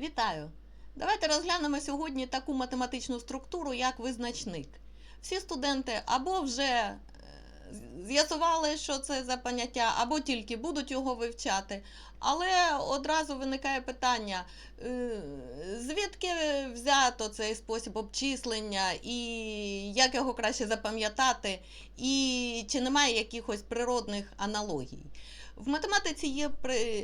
Вітаю! Давайте розглянемо сьогодні таку математичну структуру, як визначник. Всі студенти або вже е, з'ясували, що це за поняття, або тільки будуть його вивчати. Але одразу виникає питання, е, звідки взято цей спосіб обчислення, і як його краще запам'ятати, і чи немає якихось природних аналогій. В математиці є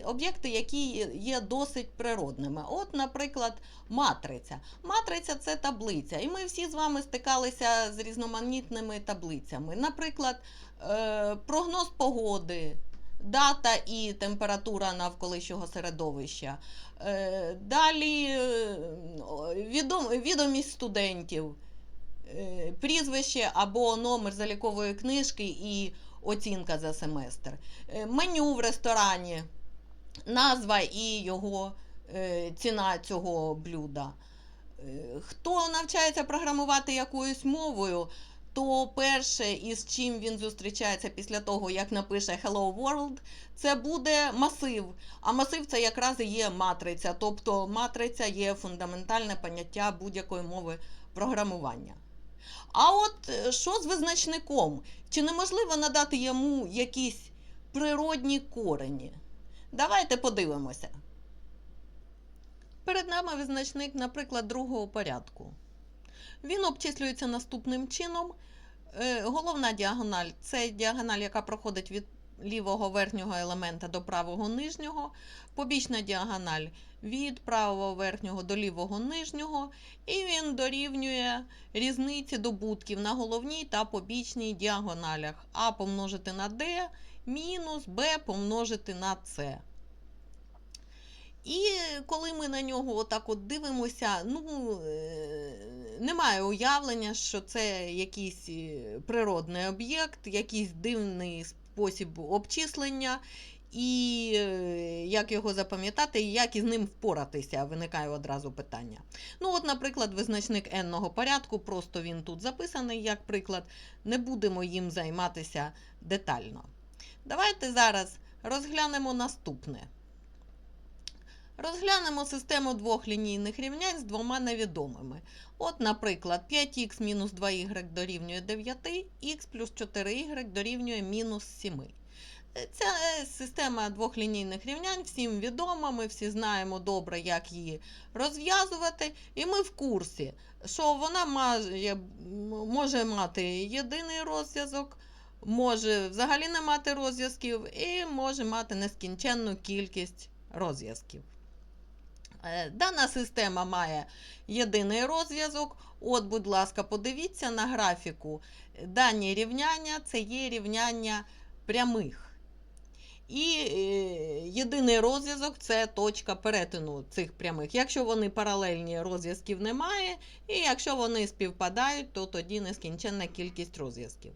об'єкти, які є досить природними. От, наприклад, матриця. Матриця це таблиця, і ми всі з вами стикалися з різноманітними таблицями. Наприклад, е, прогноз погоди. Дата і температура навколишнього середовища. Е, Далі е, відомість студентів, прізвище або номер залікової книжки і оцінка за семестр. Е, Меню в ресторані, назва і його е, ціна цього блюда. Е, Хто навчається програмувати якоюсь мовою, то перше, із чим він зустрічається після того, як напише Hello World, це буде масив. А масив це якраз і є матриця. Тобто матриця є фундаментальне поняття будь-якої мови програмування. А от е, що з визначником? Чи неможливо надати йому якісь природні корені? Давайте подивимося. Перед нами визначник, наприклад, другого порядку. Він обчислюється наступним чином. Е, Головна діагональ це діагональ, яка проходить від лівого верхнього елемента до правого нижнього. Побічна діагональ від правого верхнього до лівого нижнього. І він дорівнює різниці добутків на головній та побічній діагоналях. А помножити на d мінус b помножити на c. І коли ми на нього отак от дивимося, ну е, немає уявлення, що це якийсь е, природний об'єкт, якийсь дивний спосіб обчислення, і е, як його запам'ятати, і як із ним впоратися, виникає одразу питання. Ну, от, наприклад, визначник n-ного порядку, просто він тут записаний як приклад, не будемо їм займатися детально. Давайте зараз розглянемо наступне. Розглянемо систему двох лінійних рівнянь з двома невідомими. От, наприклад, 5х мінус 2y дорівнює 9, х плюс 4y дорівнює мінус 7. Ця е, система двох лінійних рівнянь всім відома, ми всі знаємо добре, як її розв'язувати, і ми в курсі, що вона має, може мати єдиний розв'язок, може взагалі не мати розв'язків, і може мати нескінченну кількість розв'язків. Е, Дана система має єдиний розв'язок. От, будь ласка, подивіться на графіку. Дані рівняння це є рівняння прямих. І е, єдиний розв'язок це точка перетину цих прямих. Якщо вони паралельні, розв'язків немає. І якщо вони співпадають, то тоді нескінченна кількість розв'язків.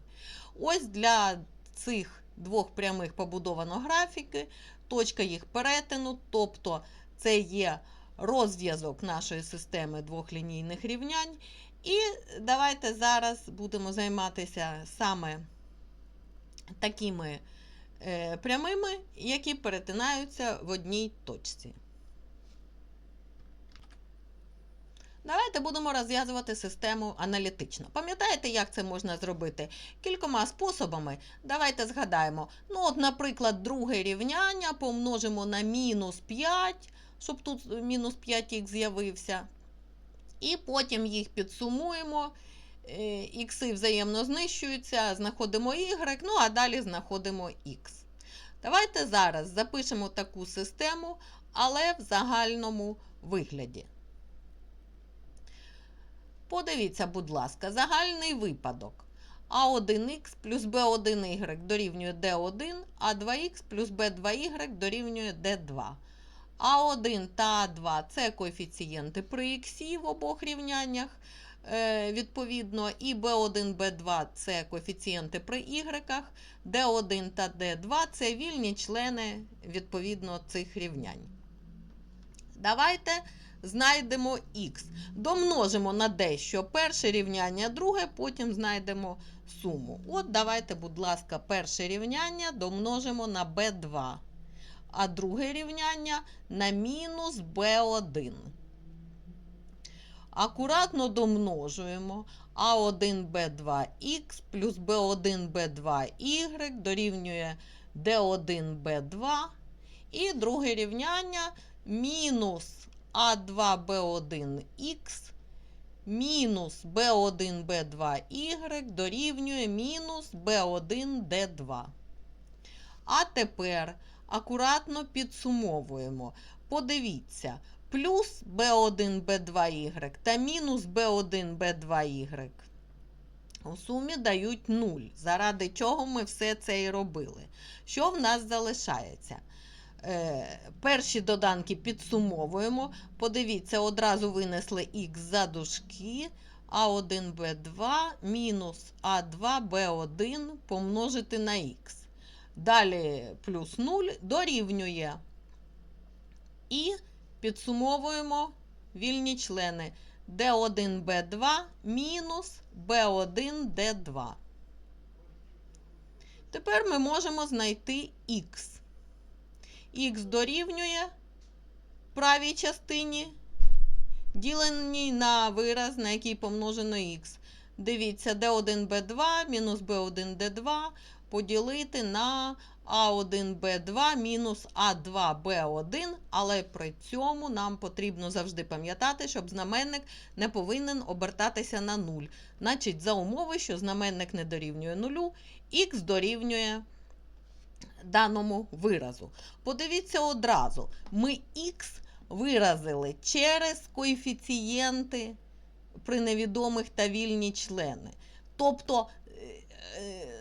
Ось для цих двох прямих побудовано графіки, точка їх перетину, тобто це є розв'язок нашої системи двох лінійних рівнянь. І давайте зараз будемо займатися саме такими е, прямими, які перетинаються в одній точці. Давайте будемо розв'язувати систему аналітично. Пам'ятаєте, як це можна зробити? Кількома способами. Давайте згадаємо. Ну, от, наприклад, друге рівняння помножимо на мінус 5, щоб тут мінус 5х з'явився. І потім їх підсумуємо. Е, Ікси взаємно знищуються, знаходимо y, ну а далі знаходимо х. Давайте зараз запишемо таку систему, але в загальному вигляді. Подивіться, будь ласка, загальний випадок. А1х плюс b1y дорівнює d1, а 2х плюс b2y дорівнює d2. А1 та А2 це коефіцієнти при х в обох рівняннях. Е, відповідно, і b1, b2 це коефіцієнти при y, d1 та d2 це вільні члени відповідно цих рівнянь. Давайте знайдемо х. Домножимо на дещо перше рівняння, друге, потім знайдемо суму. От давайте, будь ласка, перше рівняння домножимо на b2. А друге рівняння на мінус b1. Акуратно домножуємо а1 b2х плюс b1 b2y дорівнює d1 b2. І друге рівняння мінус а2 b1х мінус b1 b2y дорівнює мінус b1 d2. А тепер акуратно підсумовуємо. Подивіться, плюс b1 b2y та мінус b1 b2y у сумі дають 0, заради чого ми все це і робили. Що в нас залишається? Е, перші доданки підсумовуємо. Подивіться, одразу винесли х за дужки, а1 b2 мінус а2 b1 помножити на х. Далі плюс 0 дорівнює. І підсумовуємо вільні члени d1 b2 мінус b1 d2. Тепер ми можемо знайти х. Х дорівнює правій частині, діленій на вираз, на який помножено х. Дивіться, d1 b2 мінус b1 d2 поділити на а1 b2 мінус а2 b1, але при цьому нам потрібно завжди пам'ятати, щоб знаменник не повинен обертатися на 0. Значить, за умови, що знаменник не дорівнює 0, х дорівнює даному виразу. Подивіться одразу, ми х виразили через коефіцієнти при невідомих та вільні члени. Тобто, е, е,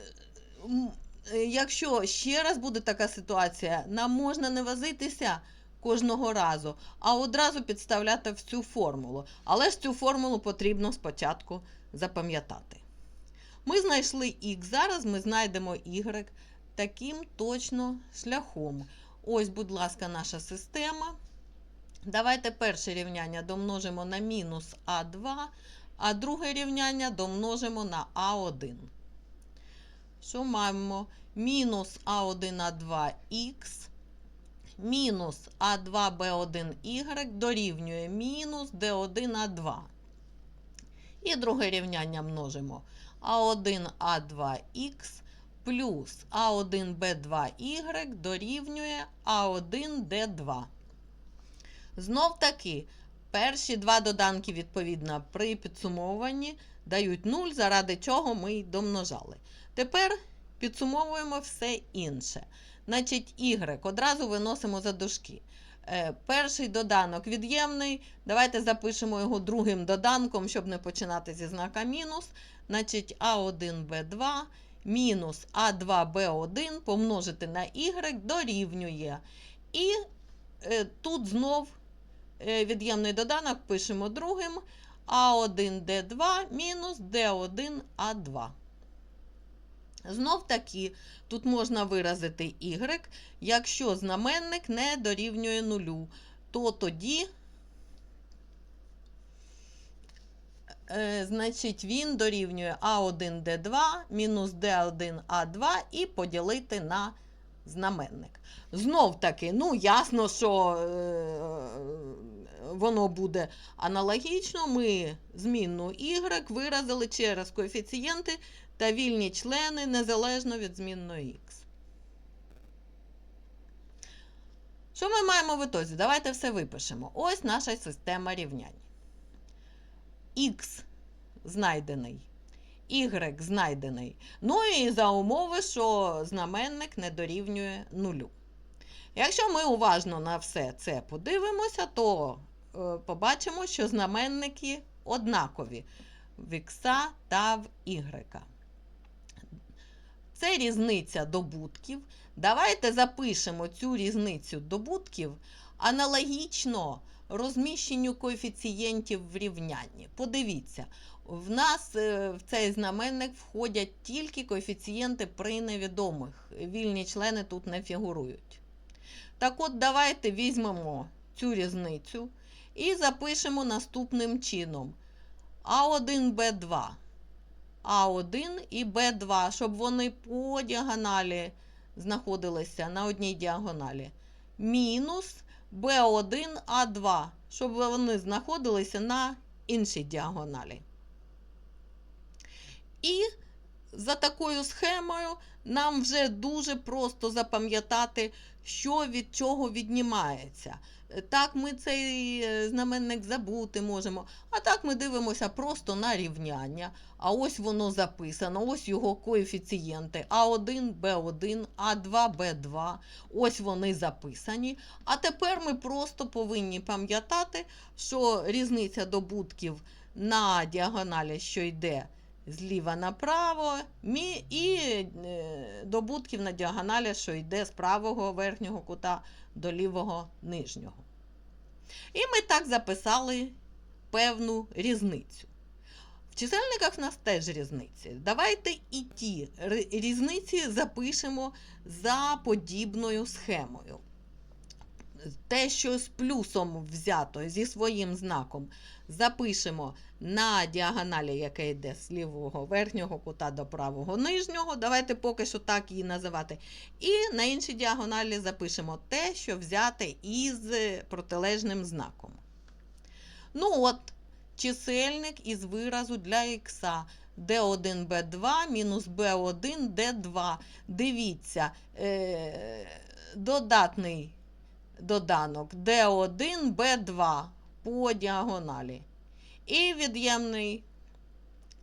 якщо ще раз буде така ситуація, нам можна не возитися кожного разу, а одразу підставляти в цю формулу. Але ж цю формулу потрібно спочатку запам'ятати. Ми знайшли х, зараз ми знайдемо y таким точно шляхом. Ось, будь ласка, наша система. Давайте перше рівняння домножимо на мінус А2, а друге рівняння домножимо на А1. Що маємо? Мінус А1А2х мінус А2Б1Y дорівнює мінус Д1А2. І друге рівняння множимо А1А2х плюс А1Б2Y дорівнює А1Д2. Знов таки, перші два доданки, відповідно, при підсумовуванні дають 0, заради чого ми й домножали. Тепер підсумовуємо все інше. Значить, y одразу виносимо за дужки. Е, перший доданок від'ємний. Давайте запишемо його другим доданком, щоб не починати зі знака мінус. Значить, А1Б2 мінус А2Б1 помножити на y дорівнює. І е, тут знов е, від'ємний доданок пишемо другим А1Д2 мінус Д1А2. Знов таки, тут можна виразити y, якщо знаменник не дорівнює нулю, то тоді, е, значить, він дорівнює А1Д2 мінус Д1А2 і поділити на знаменник. Знов таки, ну, ясно, що е, воно буде аналогічно. Ми змінну y виразили через коефіцієнти та вільні члени незалежно від змінної х. Що ми маємо в ітозі? Давайте все випишемо. Ось наша система рівнянь. Х знайдений, y знайдений. Ну і за умови, що знаменник не дорівнює нулю. Якщо ми уважно на все це подивимося, то е, побачимо, що знаменники однакові в х та в y. Це різниця добутків. Давайте запишемо цю різницю добутків аналогічно розміщенню коефіцієнтів в рівнянні. Подивіться, в нас е, в цей знаменник входять тільки коефіцієнти при невідомих. Вільні члени тут не фігурують. Так от, давайте візьмемо цю різницю і запишемо наступним чином: А1Б2. А1 і Б2, щоб вони по діагоналі знаходилися на одній діагоналі. мінус B1, А2, щоб вони знаходилися на іншій діагоналі. І за такою схемою нам вже дуже просто запам'ятати, що від чого віднімається. Так, ми цей е, знаменник забути можемо, а так ми дивимося просто на рівняння. А ось воно записано, ось його коефіцієнти А1, Б1, А2, Б2. Ось вони записані. А тепер ми просто повинні пам'ятати, що різниця добутків на діагоналі, що йде зліва направо, і е, добутків на діагоналі, що йде з правого верхнього кута до лівого нижнього. І ми так записали певну різницю. В чисельниках в нас теж різниці. Давайте і ті різниці запишемо за подібною схемою. Те, що з плюсом взято зі своїм знаком, запишемо на діагоналі, яка йде з лівого верхнього кута до правого нижнього. Давайте поки що так її називати. І на іншій діагоналі запишемо те, що взяте із протилежним знаком. Ну от, чисельник із виразу для х. d1, b2 мінус b1, d2. Дивіться, е, додатний доданок d1, b2 по діагоналі. І від'ємний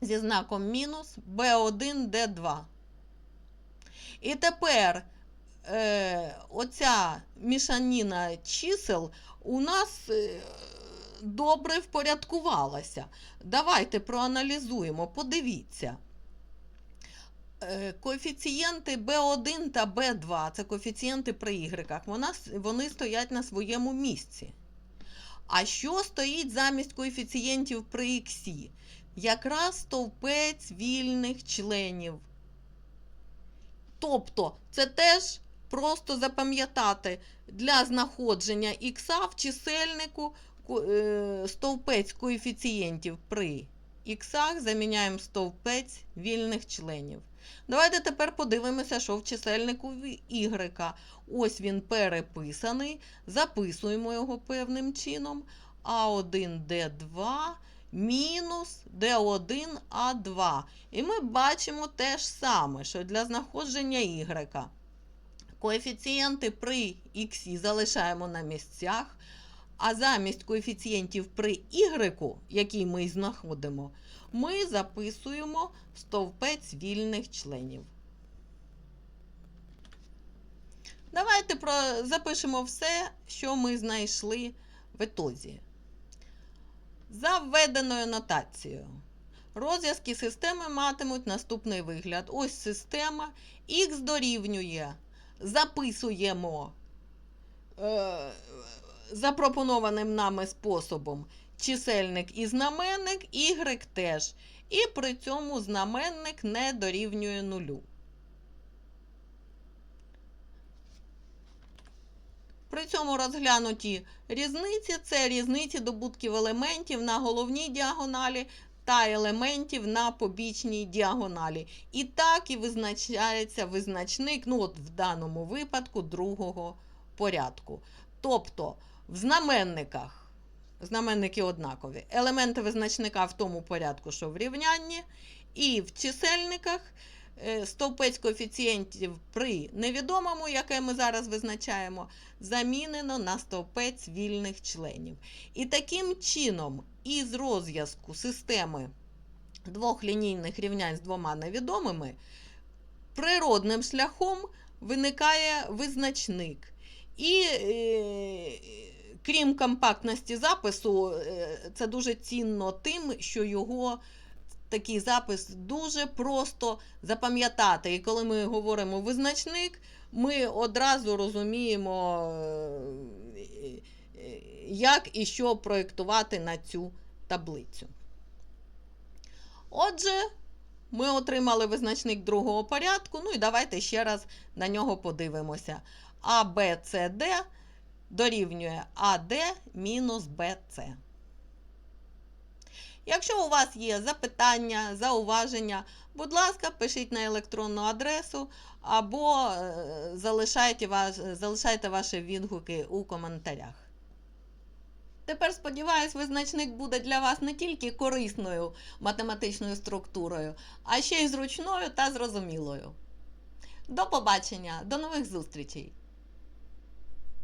зі знаком мінус b1, d2. І тепер е, оця мішаніна чисел у нас е, добре впорядкувалася. Давайте проаналізуємо, подивіться. Е, Коефіцієнти B1 та B2 це коефіцієнти при Y, вони стоять на своєму місці. А що стоїть замість коефіцієнтів при X? Якраз стовпець вільних членів. Тобто, це теж просто запам'ятати для знаходження х в чисельнику е, стовпець коефіцієнтів при х заміняємо стовпець вільних членів. Давайте тепер подивимося, що в чисельнику y. Ось він переписаний. Записуємо його певним чином. А1, Д2 мінус Д1, А2. І ми бачимо те ж саме, що для знаходження y. Коефіцієнти при х залишаємо на місцях, а замість коефіцієнтів при y, який ми знаходимо, ми записуємо стовпець вільних членів. Давайте про... запишемо все, що ми знайшли в етозі. За введеною нотацією. Розв'язки системи матимуть наступний вигляд. Ось система х дорівнює. Записуємо е, запропонованим нами способом чисельник і знаменник, y теж. І при цьому знаменник не дорівнює нулю. При цьому розглянуті різниці це різниці добутків елементів на головній діагоналі та елементів на побічній діагоналі. І так і визначається визначник, ну от в даному випадку другого порядку. Тобто в знаменниках знаменники однакові. Елементи визначника в тому порядку, що в рівнянні, і в чисельниках е, стовпець коефіцієнтів при невідомому, яке ми зараз визначаємо, замінено на стовпець вільних членів. І таким чином, із розв'язку системи двох лінійних рівнянь з двома невідомими, природним шляхом виникає визначник. І е, крім компактності запису, е, це дуже цінно тим, що його такий запис дуже просто запам'ятати. І коли ми говоримо визначник, ми одразу розуміємо, е, е, як і що проєктувати на цю таблицю. Отже, ми отримали визначник другого порядку. Ну і давайте ще раз на нього подивимося. А, Б, С, Д дорівнює АД мінус БЦ. Якщо у вас є запитання, зауваження, будь ласка, пишіть на електронну адресу або е, залишайте, ваш, залишайте ваші відгуки у коментарях. Тепер, сподіваюсь, визначник буде для вас не тільки корисною математичною структурою, а ще й зручною та зрозумілою. До побачення, до нових зустрічей!